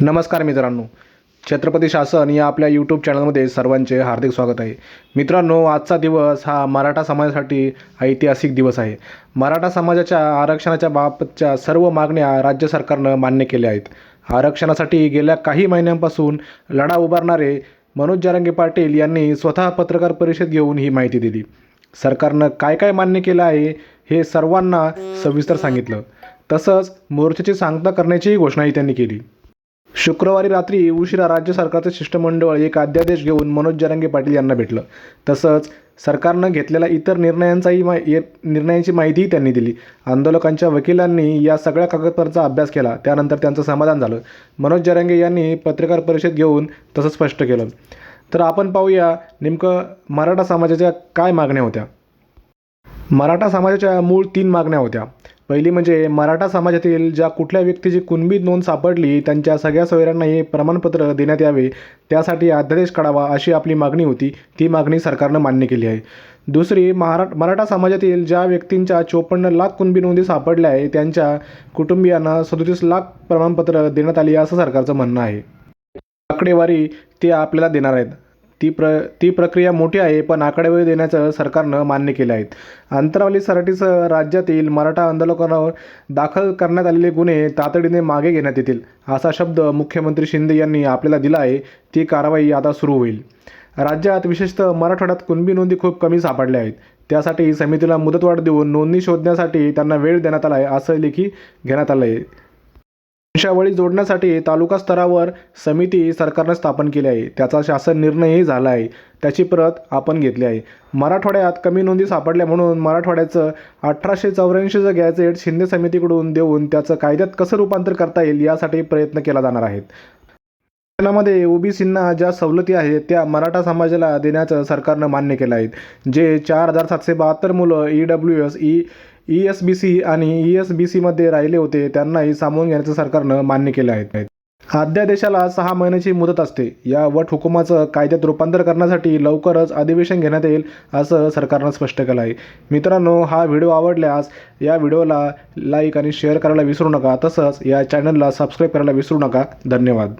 नमस्कार मित्रांनो. छत्रपती शासन या आपल्या यूट्यूब चॅनलमध्ये सर्वांचे हार्दिक स्वागत आहे. मित्रांनो आजचा दिवस हा मराठा समाजासाठी ऐतिहासिक दिवस आहे. मराठा समाजाच्या आरक्षणाच्या बाबतच्या सर्व मागण्या राज्य सरकारनं मान्य केल्या आहेत. आरक्षणासाठी गेल्या काही महिन्यांपासून लढा उभारणारे मनोज जरांगे पाटील यांनी स्वतः पत्रकार परिषद घेऊन ही माहिती दिली. सरकारनं काय काय मान्य केलं आहे हे सर्वांना सविस्तर सांगितलं. तसंच मोर्चाची सांगता करण्याचीही घोषणाही त्यांनी केली. शुक्रवारी रात्री उशिरा राज्य सरकारचं शिष्टमंडळ एक अध्यादेश घेऊन मनोज जरांगे पाटील यांना भेटलं. तसंच सरकारनं घेतलेल्या इतर निर्णयांचाही मा ये निर्णयांची माहितीही त्यांनी दिली. आंदोलकांच्या वकिलांनी या सगळ्या कागदपत्रांचा अभ्यास केला. त्यानंतर त्यांचं समाधान झालं. मनोज जरांगे यांनी पत्रकार परिषद घेऊन तसं स्पष्ट केलं. तर आपण पाहूया नेमकं मराठा समाजाच्या काय मागण्या होत्या. मराठा समाजाच्या मूळ तीन मागण्या होत्या. पहिली म्हणजे मराठा समाजातील ज्या कुठल्या व्यक्तीची कुणबी नोंद सापडली त्यांच्या सगळ्या सोयऱ्यांना हे प्रमाणपत्र देण्यात यावे त्यासाठी अध्यादेश काढावा अशी आपली मागणी होती. ती मागणी सरकारनं मान्य केली आहे. दुसरी महारा मराठा समाजातील ज्या व्यक्तींच्या चोपन्न लाख कुणबी नोंदी सापडल्या आहे त्यांच्या कुटुंबियांना सदोतीस लाख प्रमाणपत्र देण्यात आली असं सरकारचं म्हणणं आहे. आकडेवारी ते आपल्याला देणार आहेत. ती प्र ती प्रक्रिया मोठी आहे पण आकडेवारी देण्याचं सरकारनं मान्य केलं आहे अंतरावली सराटीसह राज्यातील मराठा आंदोलकांवर दाखल करण्यात आलेले गुन्हे तातडीने मागे घेण्यात येतील असा शब्द मुख्यमंत्री शिंदे यांनी आपल्याला दिला आहे. ती कारवाई आता सुरू होईल. राज्यात विशेषतः मराठवाड्यात कुणबी नोंदी खूप कमी सापडल्या आहेत. त्यासाठी समितीला मुदतवाढ देऊन नोंदणी शोधण्यासाठी त्यांना वेळ देण्यात आला आहे असं लेखी घेण्यात आलं आहे वंशावळी जोडण्यासाठी तालुका स्तरावर समिती सरकारनं स्थापन केली आहे. त्याचा शासन निर्णयही झाला आहे. त्याची प्रत आपण घेतली आहे. मराठवाड्यात कमी नोंदी सापडल्या म्हणून मराठवाड्याचं अठराशे चौऱ्याऐंशीचं गॅझेट शिंदे समितीकडून देऊन त्याचं कायद्यात कसं रूपांतर करता येईल यासाठी प्रयत्न केला जाणार आहेत. मध्ये ओबीसींना ज्या सवलती आहेत त्या मराठा समाजाला देण्याचं सरकारनं मान्य केलं आहे. जे चार हजार सातशे बहात्तर मुलं E W S E E S B C आणि ई एस बी सीमध्ये राहिले होते त्यांनाही सामावून घेण्याचं सरकारनं मान्य केलं आहे. अध्यादेशाला सहा महिन्याची मुदत असते. या वट हुकुमाचं कायद्यात रूपांतर करण्यासाठी लवकरच अधिवेशन घेण्यात येईल असं सरकारनं स्पष्ट केलं आहे. मित्रांनो हा व्हिडिओ आवडल्यास या व्हिडिओला लाईक आणि शेअर करायला विसरू नका. तसंच या चॅनलला सबस्क्राईब करायला विसरू नका. धन्यवाद.